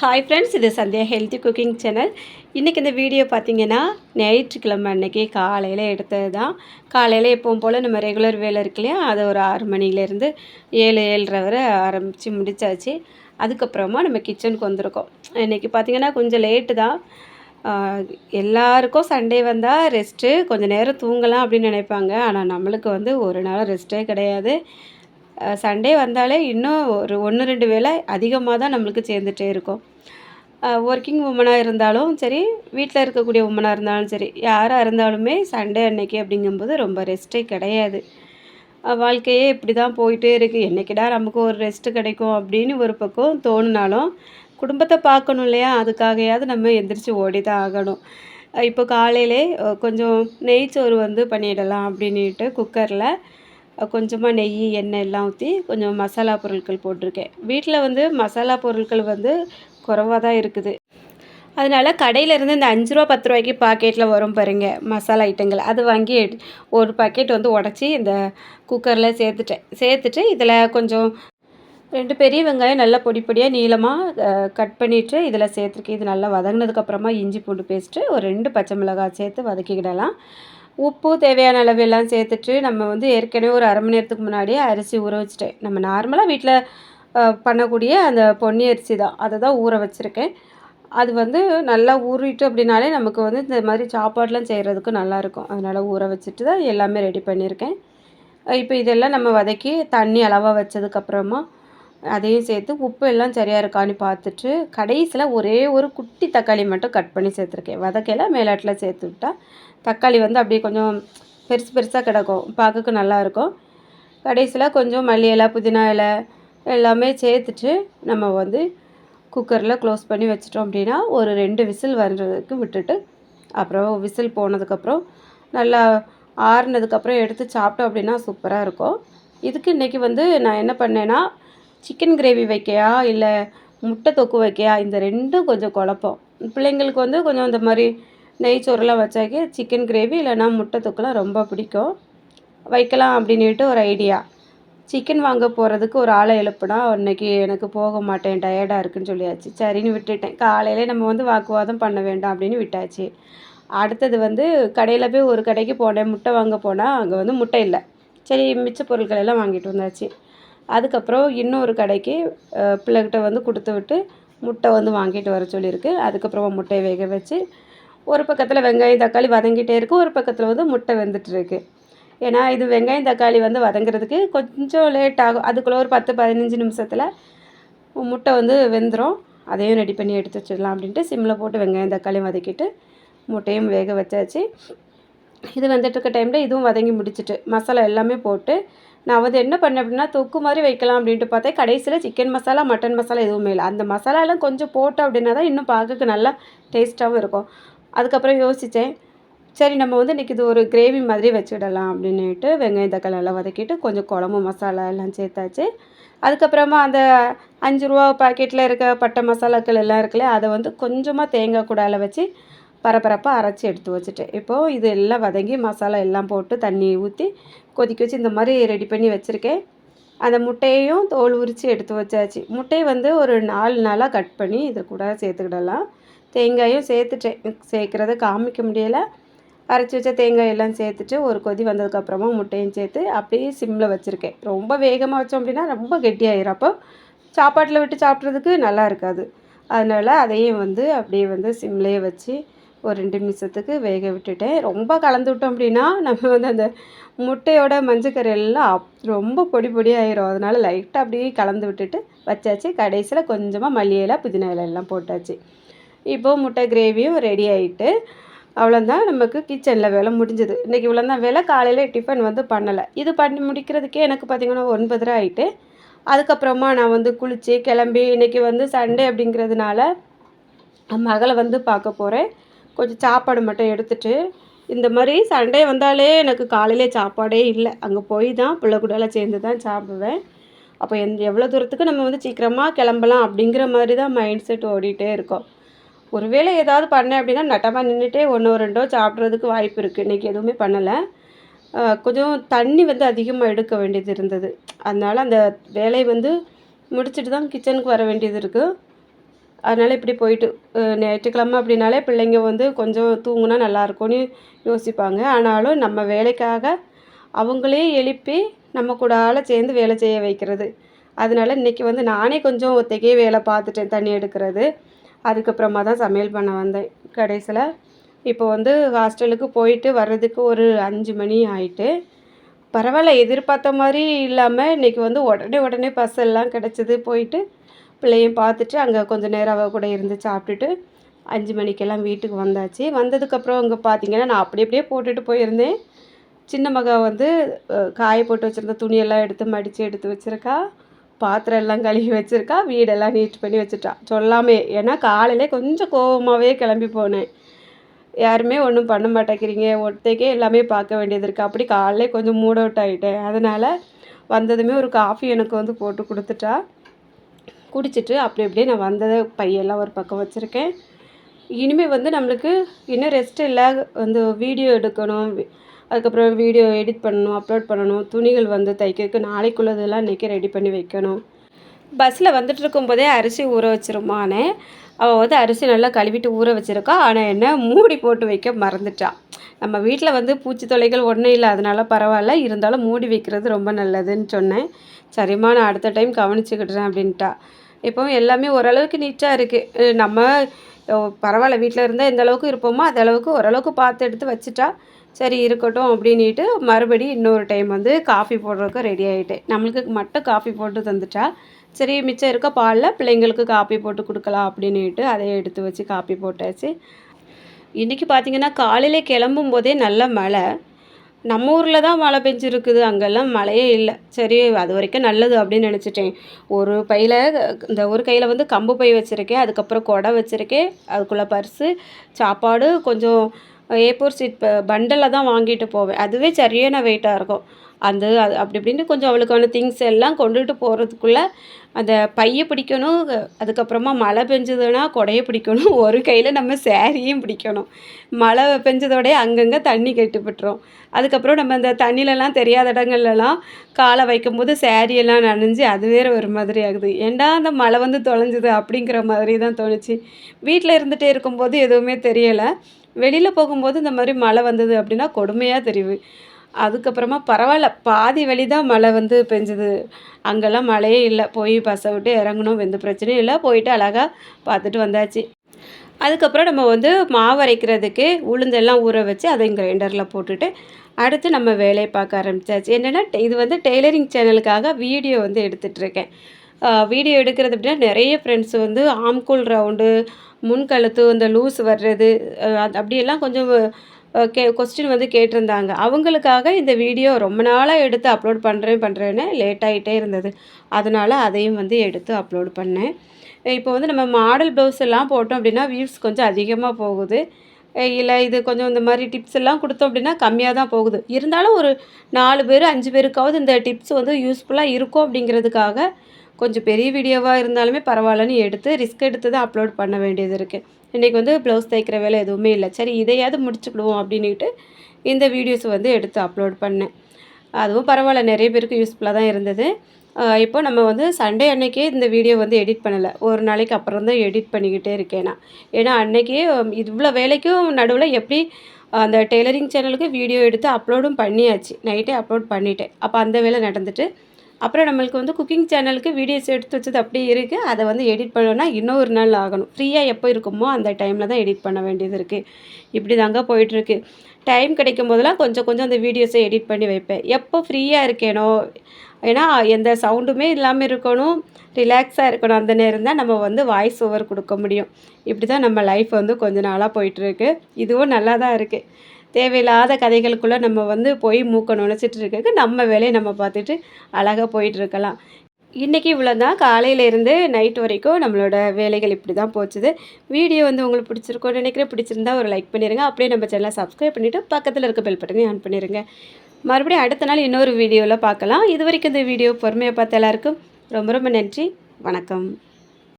Hi friends இது Sandhya healthy cooking channel இன்றைக்கி இந்த வீடியோ பார்த்தீங்கன்னா ஞாயிற்றுக்கிழமை அன்றைக்கி காலையில் எடுத்தது தான். காலையில் எப்பவும் போல் நம்ம ரெகுலர் வேலை இருக்கு இல்லையா? அது ஒரு ஆறு மணிலேருந்து ஏழு ஏழரை வரை ஆரம்பித்து முடிச்சாச்சு. அதுக்கப்புறமா நம்ம கிச்சனுக்கு வந்திருக்கோம். இன்றைக்கி பார்த்தீங்கன்னா கொஞ்சம் லேட்டு தான். எல்லாருக்கும் சண்டே வந்தால் ரெஸ்ட்டு கொஞ்சம் நேரம் தூங்கலாம் அப்படின்னு நினைப்பாங்க. ஆனால் நம்மளுக்கு வந்து ஒரு நாள் ரெஸ்ட்டே கிடையாது. சண்டே வந்தாலே இன்னும் ஒரு ஒன்று ரெண்டு வேலை அதிகமாக தான் நம்மளுக்கு சேர்ந்துட்டே இருக்கும். ஒர்க்கிங் உமனாக இருந்தாலும் சரி வீட்டில் இருக்கக்கூடிய உமனாக இருந்தாலும் சரி யாராக இருந்தாலுமே சண்டே அன்னைக்கு அப்படிங்கும்போது ரொம்ப ரெஸ்ட்டே கிடையாது. வாழ்க்கையே இப்படி தான் போயிட்டே இருக்குது என்னைக்கிடா நமக்கு ஒரு ரெஸ்ட்டு கிடைக்கும் அப்படின்னு ஒரு பக்கம் தோணுனாலும் குடும்பத்தை பார்க்கணும் இல்லையா? அதுக்காகையாவது நம்ம எந்திரிச்சு ஓடி தான் ஆகணும் இப்போ காலையிலே கொஞ்சம் நெய் சோறு வந்து பண்ணிடலாம் அப்படின்ட்டு குக்கரில் கொஞ்சமாக நெய் எண்ணெய் எல்லாம் ஊற்றி கொஞ்சம் மசாலா பொருட்கள் போட்டிருக்கேன். வீட்டில் வந்து மசாலா பொருட்கள் வந்து குறைவாக தான் இருக்குது. அதனால் கடையிலேருந்து இந்த அஞ்சு ரூபா பத்து ரூபாய்க்கு பாக்கெட்டில் வரும் பாருங்க மசாலா ஐட்டங்கள். அது வாங்கி ஒரு பாக்கெட் வந்து உடச்சி இந்த குக்கரில் சேர்த்துட்டேன். சேர்த்துட்டு இதில் கொஞ்சம் ரெண்டு பெரிய வெங்காயம் நல்லா பொடி பொடியாக நீளமாக கட் பண்ணிவிட்டு இதில் சேர்த்துருக்கேன். இது நல்லா வதங்கினதுக்கப்புறமா இஞ்சி பூண்டு பேஸ்ட்டு ஒரு ரெண்டு பச்சை மிளகாய் சேர்த்து வதக்கிக்கிடலாம். உப்பு தேவையான அளவு எல்லாம் சேர்த்துட்டு நம்ம வந்து ஏற்கனவே ஒரு அரை மணி நேரத்துக்கு முன்னாடியே அரிசி ஊற வச்சுட்டேன். நம்ம நார்மலாக வீட்டில் பண்ணக்கூடிய அந்த பொன்னி அரிசி தான். அதை தான் ஊற வச்சுருக்கேன். அது வந்து நல்லா ஊறிட்டு அப்படின்னாலே நமக்கு வந்து இந்த மாதிரி சாப்பாடுலாம் செய்கிறதுக்கு நல்லாயிருக்கும் அதனால் ஊற வச்சுட்டு தான் எல்லாமே ரெடி பண்ணியிருக்கேன். இப்போ இதெல்லாம் நம்ம வதக்கி தண்ணி அளவாக வச்சதுக்கப்புறமா அதையும் சேர்த்து உப்பு எல்லாம் சரியாக இருக்கான்னு பார்த்துட்டு கடைசியில் ஒரே ஒரு குட்டி தக்காளி மட்டும் கட் பண்ணி சேர்த்துருக்கேன். வதக்கையில் மேலாட்டில் சேர்த்து விட்டா தக்காளி வந்து அப்படியே கொஞ்சம் பெருசு பெருசாக கிடக்கும். பார்க்க நல்லாயிருக்கும் கடைசியில் கொஞ்சம் மல்லி இலை புதினா இலை எல்லாமே சேர்த்துட்டு நம்ம வந்து குக்கரில் க்ளோஸ் பண்ணி வச்சிட்டோம் அப்படின்னா ஒரு ரெண்டு விசில் வர்றதுக்கு விட்டுட்டு அப்புறம் விசில் போனதுக்கப்புறம் நல்லா ஆறுனதுக்கப்புறம் எடுத்து சாப்பிட்டோம் அப்படின்னா சூப்பராக இருக்கும். இதுக்கு இன்றைக்கி வந்து நான் என்ன பண்ணேன்னா சிக்கன் கிரேவி வைக்கையா? இல்லை முட்டை தொக்கு வைக்கையா? இந்த ரெண்டும் கொஞ்சம் குழப்பம். பிள்ளைங்களுக்கு வந்து கொஞ்சம் இந்த மாதிரி நெய் சோறுலாம் வச்சாக்கி சிக்கன் கிரேவி இல்லைன்னா முட்டை தொக்குலாம் ரொம்ப பிடிக்கும். வைக்கலாம் அப்படின்னுட்டு ஒரு ஐடியா சிக்கன் வாங்க போகிறதுக்கு ஒரு ஆளை எழுப்புனா இன்றைக்கி எனக்கு போக மாட்டேன் டயர்டாக இருக்குன்னு சொல்லியாச்சு. சரின்னு விட்டுட்டேன். காலையிலே நம்ம வந்து வாக்குவாதம் பண்ண வேண்டாம் அப்படின்னு விட்டாச்சு. அடுத்தது வந்து கடையில் போய் ஒரு கடைக்கு போனேன் முட்டை வாங்க போனால் அங்கே வந்து முட்டை இல்லை. சரி மிச்ச பொருட்கள் எல்லாம் வாங்கிட்டு வந்தாச்சு. அதுக்கப்புறம் இன்னொரு கடைக்கு பிள்ளைகிட்ட வந்து கொடுத்து விட்டு முட்டை வந்து வாங்கிட்டு வர சொல்லியிருக்கு. அதுக்கப்புறமா முட்டையை வேக வச்சு ஒரு பக்கத்தில் வெங்காயம் தக்காளி வதங்கிட்டே இருக்கு. ஒரு பக்கத்தில் வந்து முட்டை வெந்துட்டுருக்கு ஏன்னா இது வெங்காயம் தக்காளி வந்து வதங்குறதுக்கு கொஞ்சம் லேட் ஆகும். அதுக்குள்ளே ஒரு பத்து பதினஞ்சு நிமிஷத்தில் முட்டை வந்து வெந்துடும் அதையும் ரெடி பண்ணி எடுத்து வச்சிடலாம் அப்படின்ட்டு சிம்மில் போட்டு வெங்காயம் தக்காளியும் வதக்கிட்டு முட்டையும் வேக வச்சாச்சு. இது வந்துட்டு இருக்க டைமில் இதுவும் வதங்கி முடிச்சிட்டு மசாலா எல்லாமே போட்டு நான் வந்து என்ன பண்ணேன் அப்படின்னா தொக்கு மாதிரி வைக்கலாம் அப்படின்ட்டு பார்த்தேன். கடைசியில் சிக்கன் மசாலா மட்டன் மசாலா எதுவுமே இல்லை. அந்த மசாலாலாம் கொஞ்சம் போட்டோம் அப்படின்னா தான் இன்னும் பார்க்கறதுக்கு நல்லா டேஸ்ட்டாகவும் இருக்கும். அதுக்கப்புறம் யோசித்தேன் சரி நம்ம வந்து இன்றைக்கி இது ஒரு கிரேவி மாதிரி வச்சுடலாம் அப்படின்னுட்டு வெங்காயம் தக்காளி எல்லாம் வதக்கிட்டு கொஞ்சம் குழம்பு மசாலா எல்லாம் சேர்த்தாச்சு. அதுக்கப்புறமா அந்த அஞ்சு ரூபா பாக்கெட்டில் இருக்க பட்டை மசாலாக்கள் எல்லாம் இருக்குல்ல அதை வந்து கொஞ்சமாக தேங்காய் கூடால வச்சு பரபரப்பாக அரைச்சி எடுத்து வச்சுட்டேன். இப்போது இது எல்லாம் வதங்கி மசாலா எல்லாம் போட்டு தண்ணி ஊற்றி கொதிக்க வச்சு இந்த மாதிரி ரெடி பண்ணி வச்சுருக்கேன். அந்த முட்டையையும் தோல் உரித்து எடுத்து வச்சாச்சு. முட்டையை வந்து ஒரு நாலு நாளாக கட் பண்ணி இது கூட சேர்த்துக்கிடலாம். தேங்காயும் சேர்த்துட்டேன். சேர்க்குறத காமிக்க முடியலை. அரைச்சி வச்ச தேங்காய் எல்லாம் சேர்த்துட்டு ஒரு கொதி வந்ததுக்கப்புறமா முட்டையும் சேர்த்து அப்படியே சிம்மில் வச்சுருக்கேன். ரொம்ப வேகமாக வச்சோம் அப்படின்னா ரொம்ப கெட்டியாயிரும். அப்போ சாப்பாட்டில் விட்டு சாப்பிட்றதுக்கு நல்லா இருக்காது. அதனால் அதையும் வந்து அப்படியே வந்து சிம்லேயே வச்சு ஒரு ரெண்டு நிமிஷத்துக்கு வேக விட்டுட்டேன். ரொம்ப கலந்து விட்டோம் அப்படின்னா நம்ம வந்து அந்த முட்டையோட மஞ்சக்கறி எல்லாம் அப் ரொம்ப பொடி பொடி ஆயிரும். அதனால் லைட்டாக அப்படியே கலந்து விட்டுட்டு வச்சாச்சு. கடைசியில் கொஞ்சமாக மல்லியில புதினா இலை எல்லாம் போட்டாச்சு. இப்போது முட்டை கிரேவியும் ரெடி ஆகிட்டு அவ்வளோதான் நமக்கு கிச்சனில் வேலை முடிஞ்சது. இன்றைக்கி இவ்வளோதான் வேலை. காலையில் டிஃபன் வந்து பண்ணலை. இது பண்ணி முடிக்கிறதுக்கே எனக்கு பார்த்திங்கன்னா ஒன்பதரை ஆகிட்டு அதுக்கப்புறமா நான் வந்து குளித்து கிளம்பி இன்றைக்கி வந்து சண்டே அப்படிங்கிறதுனால மகளை வந்து பார்க்க போகிறேன் கொஞ்சம் சாப்பாடு மட்டும் எடுத்துட்டு இந்த மாதிரி சண்டே வந்தாலே எனக்கு காலையிலே சாப்பாடே இல்லை. அங்கே போய் தான் பிள்ளை கூடலாம் சேர்ந்து தான் சாப்பிடுவேன். அப்போ எந்த எவ்வளோ தூரத்துக்கு நம்ம வந்து சீக்கிரமாக கிளம்பலாம் அப்படிங்கிற மாதிரி தான் மைண்ட் செட் ஓடிட்டே இருக்கோம். ஒருவேளை ஏதாவது பண்ணேன் அப்படின்னா நட்டமாக நின்றுட்டே ஒன்றோ ரெண்டோ சாப்பிட்றதுக்கு வாய்ப்பு இருக்குது இன்றைக்கி எதுவுமே பண்ணலை. கொஞ்சம் தண்ணி வந்து அதிகமாக எடுக்க வேண்டியது இருந்தது. அதனால் அந்த வேலையை வந்து முடிச்சுட்டு தான் கிச்சனுக்கு வர வேண்டியது இருக்குது அதனால் இப்படி போயிட்டு ஞாயிற்றுக்கிழமை அப்படின்னாலே பிள்ளைங்க வந்து கொஞ்சம் தூங்குனா நல்லாயிருக்கும்னு யோசிப்பாங்க. ஆனாலும் நம்ம வேலைக்காக அவங்களே எழுப்பி நம்ம கூட சேர்ந்து வேலை செய்ய வைக்கிறது. அதனால இன்றைக்கி வந்து நானே கொஞ்சம் ஒத்தைக்கே வேலை பார்த்துட்டேன் தண்ணி எடுக்கிறது. அதுக்கப்புறமா தான் சமையல் பண்ண வந்தேன் கடைசியில். இப்போ வந்து ஹாஸ்டலுக்கு போயிட்டு வர்றதுக்கு ஒரு அஞ்சு மணி ஆயிட்டு பரவாயில்ல எதிர்பார்த்த மாதிரி இல்லாமல் இன்றைக்கி வந்து உடனே உடனே பஸ் எல்லாம் கிடச்சிது போயிட்டு பிள்ளையும் பார்த்துட்டு அங்கே கொஞ்சம் நேரம் அவ கூட இருந்து சாப்பிட்டுட்டு அஞ்சு மணிக்கெல்லாம் வீட்டுக்கு வந்தாச்சு. வந்ததுக்கப்புறம் அங்கே பார்த்தீங்கன்னா நான் அப்படி அப்படியே போட்டுட்டு போயிருந்தேன். சின்ன மகா வந்து காய போட்டு வச்சுருந்த துணியெல்லாம் எடுத்து மடித்து எடுத்து வச்சுருக்கா. பாத்திரம் எல்லாம் கழுவி வச்சுருக்கா. வீடெல்லாம் நீட் பண்ணி வச்சுட்டா. சொல்லாமே ஏன்னா காலையிலே கொஞ்சம் கோவமாகவே கிளம்பி போனேன். யாருமே ஒன்றும் பண்ண மாட்டேங்கிறீங்க. ஒருத்தைக்கே எல்லாமே பார்க்க வேண்டியது இருக்குது அப்படி காலையிலே கொஞ்சம் மூட் அவுட் ஆகிட்டேன் அதனால் வந்ததுமே ஒரு காஃபி எனக்கு வந்து போட்டு கொடுத்துட்டா. குடிச்சிட்டு அப்படி அப்படியே நான் வந்ததை பையெல்லாம் ஒரு பக்கம் வச்சுருக்கேன். இனிமேல் வந்து நம்மளுக்கு இன்னும் ரெஸ்ட் இல்லை. வந்து வீடியோ எடுக்கணும். அதுக்கப்புறம் வீடியோ எடிட் பண்ணணும் அப்லோட் பண்ணணும். துணிகள் வந்து தைக்கிறதுக்கு நாளைக்குள்ளதெல்லாம் இன்றைக்கி ரெடி பண்ணி வைக்கணும். பஸ்ஸில் வந்துட்டு இருக்கும்போதே அரிசி ஊற வச்சிருமானே. அவள் வந்து அரிசி நல்லா கழுவிட்டு ஊற வச்சுருக்கா. ஆனால் என்ன மூடி போட்டு வைக்க மறந்துட்டான் நம்ம வீட்டில் வந்து பூச்சி தொல்லைகள் ஒன்றும் இல்லை. அதனால பரவாயில்ல. இருந்தாலும் மூடி வைக்கிறது ரொம்ப நல்லதுன்னு சொன்னேன். சரிம்மா நான் அடுத்த டைம் கவனிச்சுக்கிட்டுறேன் அப்படின்ட்டா. இப்போ எல்லாமே ஓரளவுக்கு நீட்டாக இருக்குது நம்ம பரவாயில்ல. வீட்டில் இருந்தால் எந்த அளவுக்கு இருப்போமோ அந்த அளவுக்கு ஓரளவுக்கு பார்த்து எடுத்து வச்சுட்டா. சரி இருக்கட்டும் அப்படின்ட்டு மறுபடியும் இன்னொரு டைம் வந்து காஃபி போடுறதுக்கு ரெடி ஆகிட்டேன் நம்மளுக்கு மட்டும் காஃபி போட்டு தந்துட்டா சரி மிச்சம் இருக்க பாலில் பிள்ளைங்களுக்கு காப்பி போட்டு கொடுக்கலாம் அப்படின்னுட்டு அதை எடுத்து வச்சு காப்பி போட்டாச்சு. இன்றைக்கி பார்த்தீங்கன்னா காலையில் கிளம்பும் போதே நல்ல மழை. நம்ம ஊரில் தான் மழை பெஞ்சிருக்குது. அங்கெல்லாம் மழையே இல்லை. சரி அது வரைக்கும் நல்லது அப்படின்னு நினச்சிட்டேன். ஒரு பையில் இந்த ஒரு கையில் வந்து கம்பு பை வச்சுருக்கேன். அதுக்கப்புறம் கொடை வச்சுருக்கேன். அதுக்குள்ளே பர்ஸு சாப்பாடு கொஞ்சம் ஏப்போர் சீட் பண்டலில் தான் வாங்கிட்டு போவேன். அதுவே சரியான வெயிட்டாக இருக்கும். அந்த அது அப்படி இப்படின்னு கொஞ்சம் அவளுக்கான திங்ஸ் எல்லாம் கொண்டுகிட்டு போகிறதுக்குள்ளே அந்த பையை பிடிக்கணும் அதுக்கப்புறமா மழை பெஞ்சதுன்னா கொடையை பிடிக்கணும். ஒரு கையில் நம்ம சேரீயும் பிடிக்கணும். மழை பெஞ்சதோடய அங்கங்கே தண்ணி கெட்டுப்பட்டுரும் அதுக்கப்புறம் நம்ம அந்த தண்ணியிலலாம் தெரியாத இடங்கள்லலாம் காலை வைக்கும்போது சேரீயெல்லாம் எல்லாம் நனைஞ்சு அது வேறு ஒரு மாதிரி ஆகுது. ஏன்டா அந்த மழை வந்து தொலைஞ்சுது அப்படிங்கிற மாதிரி தான் தோணுச்சு. வீட்டில் இருந்துகிட்டே இருக்கும்போது எதுவுமே தெரியலை. வெளியில் போகும்போது இந்த மாதிரி மழை வந்தது அப்படின்னா கொடுமையாக தெரியுது அதுக்கப்புறமா பரவாயில்ல பாதி வழி தான் மழை வந்து பெஞ்சுது. அங்கெல்லாம் மழையே இல்லை. போய் பஸ்ஸை விட்டு இறங்கணும் எந்த பிரச்சனையும் இல்லை. போயிட்டு அழகாக பார்த்துட்டு வந்தாச்சு. அதுக்கப்புறம் நம்ம வந்து மாவு அரைக்கிறதுக்கு உளுந்தெல்லாம் ஊற வச்சு அதை கிரைண்டரில் போட்டுட்டு அடுத்து நம்ம வேலையை பார்க்க ஆரம்பிச்சாச்சு. என்னென்னா இது வந்து டெய்லரிங் சேனலுக்காக வீடியோ வந்து எடுத்துகிட்ருக்கேன் வீடியோ எடுக்கிறது அப்படின்னா நிறைய ஃப்ரெண்ட்ஸ் வந்து ஆம்கூல் ரவுண்டு முன்கழுத்து இந்த லூஸ் வர்றது அது அப்படியெல்லாம் கொஞ்சம் கே கொஸ்டின் வந்து கேட்டிருந்தாங்க. அவங்களுக்காக இந்த வீடியோ ரொம்ப நாளாக எடுத்து அப்லோட் பண்ணுறேன் பண்ணுறேன்னு லேட் ஆகிட்டே இருந்தது. அதனால் அதையும் வந்து எடுத்து அப்லோட் பண்ணேன். இப்போ வந்து நம்ம மாடல் ப்ளவுஸ் எல்லாம் போட்டோம் அப்படின்னா வியூஸ் கொஞ்சம் அதிகமாக போகுது. இல்லை இது கொஞ்சம் இந்த மாதிரி டிப்ஸ் எல்லாம் கொடுத்தோம் அப்படின்னா கம்மியாக தான் போகுது. இருந்தாலும் ஒரு நாலு பேர் அஞ்சு பேருக்காவது இந்த டிப்ஸ் வந்து யூஸ்ஃபுல்லாக இருக்கும் அப்படிங்கிறதுக்காக கொஞ்சம் பெரிய வீடியோவாக இருந்தாலுமே பரவாயில்லன்னு எடுத்து ரிஸ்க் எடுத்து தான் அப்லோட் பண்ண வேண்டியது இருக்குது இன்றைக்கி வந்து ப்ளவுஸ் தைக்கிற வேலை எதுவுமே இல்லை. சரி இதையாவது முடிச்சுக்கிடுவோம் அப்படின்ட்டு இந்த வீடியோஸ் வந்து எடுத்து அப்லோட் பண்ணேன். அதுவும் பரவாயில்ல நிறைய பேருக்கு யூஸ்ஃபுல்லாக தான் இருந்தது. இப்போ நம்ம வந்து சண்டே அன்னைக்கே இந்த வீடியோ வந்து எடிட் பண்ணலை. ஒரு நாளைக்கு அப்புறம் தான் எடிட் பண்ணிக்கிட்டே இருக்கேன் நான். ஏன்னா அன்னைக்கே இவ்வளோ வேலைக்கும் நடுவில் எப்படி அந்த டெய்லரிங் சேனலுக்கு வீடியோ எடுத்து அப்லோடும் பண்ணியாச்சு. நைட்டே அப்லோட் பண்ணிட்டேன். அப்போ அந்த வேலை நடந்துட்டு அப்புறம் நம்மளுக்கு வந்து குக்கிங் சேனலுக்கு வீடியோஸ் எடுத்து வச்சது அப்படியே இருக்குது அதை வந்து எடிட் பண்ணோன்னா இன்னொரு நாள் ஆகணும். ஃப்ரீயாக எப்போ இருக்குமோ அந்த டைமில் தான் எடிட் பண்ண வேண்டியது இருக்குது இப்படி தாங்க போயிட்டுருக்கு டைம் கிடைக்கும் போதெல்லாம் கொஞ்சம் கொஞ்சம் அந்த வீடியோஸை எடிட் பண்ணி வைப்பேன். எப்போ ஃப்ரீயாக இருக்கேனோ ஏன்னா எந்த சவுண்டுமே இல்லாமல் இருக்கணும். ரிலாக்ஸாக இருக்கணும். அந்த நேரம் தான் நம்ம வந்து வாய்ஸ் ஓவர் கொடுக்க முடியும். இப்படி தான் நம்ம லைஃப் வந்து கொஞ்ச நாளாக போயிட்டுருக்கு இதுவும் நல்லா தான் இருக்குது தேவையில்லாத கதைகளுக்குள்ளே நம்ம வந்து போய் மூக்க நுழைச்சிட்டு இருக்கிறதுக்கு நம்ம வேலையை நம்ம பார்த்துட்டு அழகாக போயிட்டுருக்கலாம் இன்றைக்கி இவ்வளோ தான் காலையிலேருந்து நைட் வரைக்கும் நம்மளோட வேலைகள் இப்படி தான் போச்சுது. வீடியோ வந்து உங்களுக்கு பிடிச்சிருக்கோன்னு நினைக்கிறேன். பிடிச்சிருந்தா ஒரு லைக் பண்ணிடுங்க அப்படியே நம்ம சேனலை சப்ஸ்கிரைப் பண்ணிவிட்டு பக்கத்தில் இருக்க பெல் பட்டனையும் ஆன் பண்ணிடுங்க மறுபடியும் அடுத்த நாள் இன்னொரு வீடியோவில் பார்க்கலாம். இது வரைக்கும் இந்த வீடியோ பொறுமையாக பார்த்த எல்லாருக்கும் ரொம்ப ரொம்ப நன்றி. வணக்கம்.